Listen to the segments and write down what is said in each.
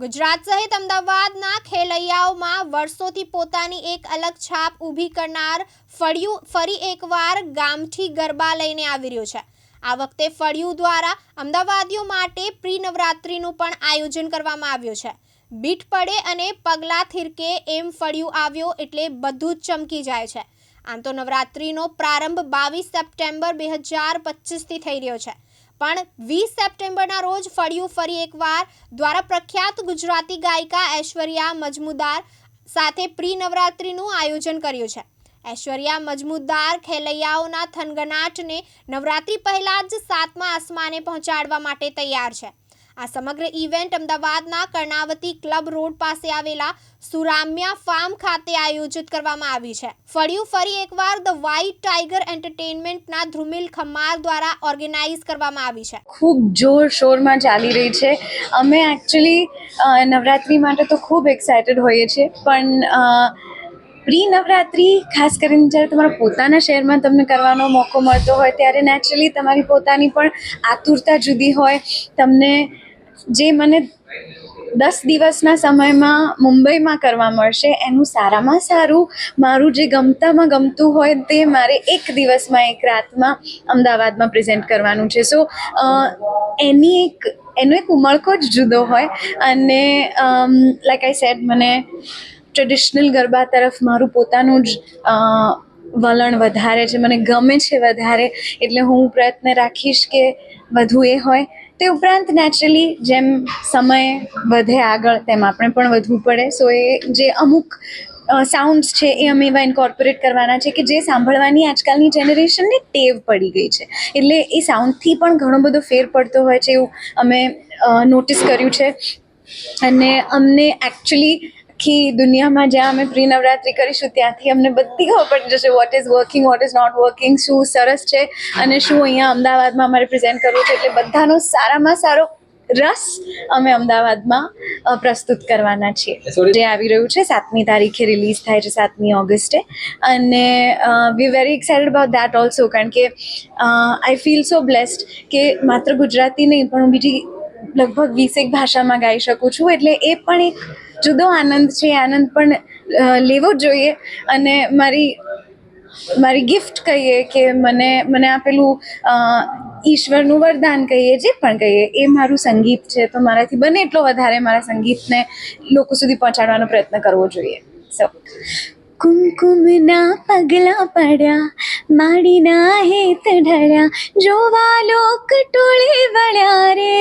ગુજરાત સહિત અમદાવાદના ખેલૈયાઓમાં વર્ષોથી પોતાની એક અલગ છાપ ઊભી કરનાર ફળિયું ફરી એકવાર ગામઠી ગરબા લઈને આવી રહ્યું છે. આ વખતે ફળિયું દ્વારા અમદાવાદીઓ માટે પ્રી નવરાત્રિનું પણ આયોજન કરવામાં આવ્યું છે. બીટ પડે અને પગલા થિરકે એમ ફળિયું આવ્યો એટલે બધું જ ચમકી જાય છે. આમ તો નવરાત્રિનો પ્રારંભ બાવીસ સપ્ટેમ્બર બે હજાર પચીસથી થઈ રહ્યો છે. પણ વીસ સપ્ટેમ્બરના રોજ ફળિયું ફરી એકવાર દ્વારા પ્રખ્યાત ગુજરાતી ગાયિકા ઐશ્વર્યા મજમુદાર સાથે પ્રી નવરાત્રિનું આયોજન કર્યું છે. ઐશ્વર્યા મજમુદાર ખેલૈયાઓના થનગનાટને નવરાત્રિ પહેલાં જ સાતમા આસમાને પહોંચાડવા માટે તૈયાર છે. આ સમગ્ર ઇવેન્ટ અમદાવાદના કર્ણાવતી ક્લબ રોડ પાસે આવેલા સુરામ્યા ફાર્મ ખાતે આયોજિત કરવામાં આવી છે. ફળિયું ફરી એકવાર ધ વ્હાઇટ ટાઈગર એન્ટરટેનમેન્ટના ધ્રુમિલ ખમાર દ્વારા ઓર્ગેનાઇઝ કરવામાં આવી છે. ખૂબ જોર શોરમાં ચાલી રહી છે. અમે એકચ્યુઅલી નવરાત્રિ માટે તો ખૂબ એક્સાઇટેડ હોઈએ છીએ, પણ પ્રી નવરાત્રિ ખાસ કરીને જ્યારે તમારા પોતાના શહેરમાં તમને કરવાનો મોકો મળતો હોય, ત્યારે નેચરલી તમારી પોતાની પણ આતુરતા જુદી હોય. તમને જે મને દસ દિવસના સમયમાં મુંબઈમાં કરવા મળશે, એનું સારામાં સારું, મારું જે ગમતામાં ગમતું હોય તે મારે એક દિવસમાં એક રાતમાં અમદાવાદમાં પ્રેઝન્ટ કરવાનું છે. સો એની એક, એનો એક ઉમળકો જ જુદો હોય અને લાઈક આઈ સેડ મને ટ્રેડિશનલ ગરબા તરફ મારું પોતાનું જ વલણ વધારે છે. મને ગમે છે વધારે, એટલે હું પ્રયત્ન રાખીશ કે વધુ એ હોય. તે ઉપરાંત નેચરલી જેમ સમય વધે આગળ, તેમ આપણે પણ વધવું પડે. સો એ જે અમુક સાઉન્ડ્સ છે, એ અમે એવા ઇન્કોર્પોરેટ કરવાના છે કે જે સાંભળવાની આજકાલની જનરેશનને ટેવ પડી ગઈ છે. એટલે એ સાઉન્ડથી પણ ઘણો બધો ફેર પડતો હોય છે એવું અમે નોટિસ કર્યું છે. અને અમને એકચ્યુઅલી આખી દુનિયામાં જ્યાં અમે પ્રી નવરાત્રિ કરીશું ત્યાંથી અમને બધી ખબર પડી જશે what is working what is not working શું સરસ છે અને શું અહીંયા અમદાવાદમાં અમારે પ્રેઝન્ટ કરવું છે. એટલે બધાનો સારામાં સારો રસ અમે અમદાવાદમાં પ્રસ્તુત કરવાના છીએ. જે આવી રહ્યું છે સાતમી તારીખે રિલીઝ થાય છે સાતમી ઓગસ્ટે. અને we very excited about that also કારણ કે આઈ ફીલ સો બ્લેસ્ડ કે માત્ર ગુજરાતી નહીં પણ હું બીજી લગભગ વીસેક ભાષામાં ગાઈ શકું છું. એટલે એ પણ એક જુદો આનંદ છે આનંદ પણ લેવો જોઈએ. અને મારી મારી ગિફ્ટ કહીએ કે મને મને આપેલું ઈશ્વરનું વરદાન કહીએ, જે પણ કહીએ, એ મારું સંગીત છે. તો મારાથી બને એટલો વધારે મારા સંગીતને લોકો સુધી પહોંચાડવાનો પ્રયત્ન કરવો જોઈએ. સો કુમકુમના પગલા પડ્યા, માડીના હેત ઢળ્યા, જોવા લોક ટોળે વળ્યા રે.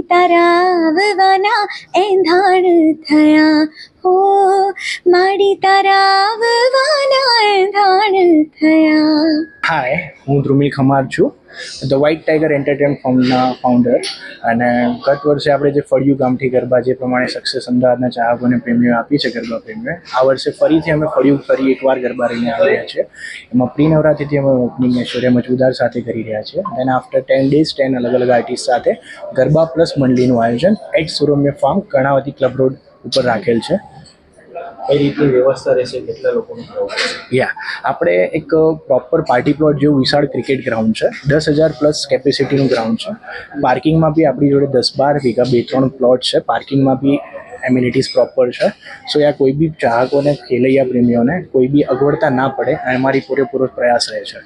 તારા આવવાના એંધાણ થયા. હો માડી તારા આવવાના એંધાણ થયા. હાય હું ધ્રુમિલ ખમાર છું. ધ વ્હાઇટ ટાઈગર એન્ટરટેન ફોર્મના ફાઉન્ડર અને ગત વર્ષે આપણે જે ફળિયું ગામઠી ગરબા જે પ્રમાણે સક્સેસ અમદાવાદના ચાહકોને પ્રેમીઓ આપી છે ગરબા પ્રેમીઓએ આ વર્ષે ફરીથી અમે ફળિયું ફરી એકવાર ગરબા રહીને આવી રહ્યા છીએ એમાં પ્રી નવરાત્રિથી અમે ઓપનિંગ ઐશ્વર્ય મજબૂદાર સાથે કરી રહ્યા છીએ. Then after ten days ten અલગ અલગ આર્ટિસ્ટ સાથે ગરબા પ્લસ મંડળીનું આયોજન at Suramya farm Karnavati club road ઉપર રાખેલ છે. કઈ રીતની વ્યવસ્થા રહેશે કેટલા લોકોનું યા આપણે એક પ્રોપર પાર્ટી પ્લોટ જેવું વિશાળ ક્રિકેટ ગ્રાઉન્ડ છે. દસ હજાર પ્લસ કેપેસિટીનું ગ્રાઉન્ડ છે. પાર્કિંગમાં બી આપણી જોડે દસ બાર વીઘા બે ત્રણ પ્લોટ છે. પાર્કિંગમાં બી એમ્યુનિટીઝ પ્રોપર છે. સો યા કોઈ બી ચાહકોને, ખેલૈયા પ્રેમીઓને કોઈ બી અગવડતા ના પડે અને અમારી પૂરેપૂરો પ્રયાસ રહે છે.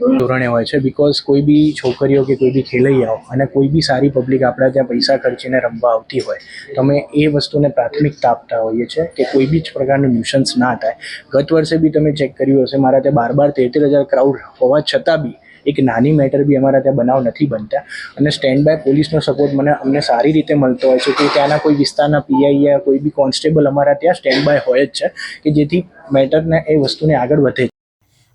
ધોરણે હોય છે બિકોઝ કોઈ બી છોકરીઓ કે કોઈ બી ખેલૈયાઓ અને કોઈ બી સારી પબ્લિક આપણા ત્યાં પૈસા ખર્ચીને રમવા આવતી હોય તો અમે એ વસ્તુને પ્રાથમિકતા આપતા હોઈએ છીએ કે કોઈ બી જ પ્રકારનું ન્યુશન્સ ના થાય. ગત વર્ષે બી તમે ચેક કર્યું હશે, મારા ત્યાં બાર બાર તેર હજાર ક્રાઉડ હોવા છતાં બી એક નાની મેટર બી અમારા ત્યાં બનાવ નથી બનતા. અને સ્ટેન્ડ બાય પોલીસનો સપોર્ટ મને અમને સારી રીતે મળતો હોય છે કે ત્યાંના કોઈ વિસ્તારના પીઆઈ યા કોઈ બી કોન્સ્ટેબલ અમારા ત્યાં સ્ટેન્ડ બાય હોય જ છે, કે જેથી મેટરને એ વસ્તુને આગળ વધે.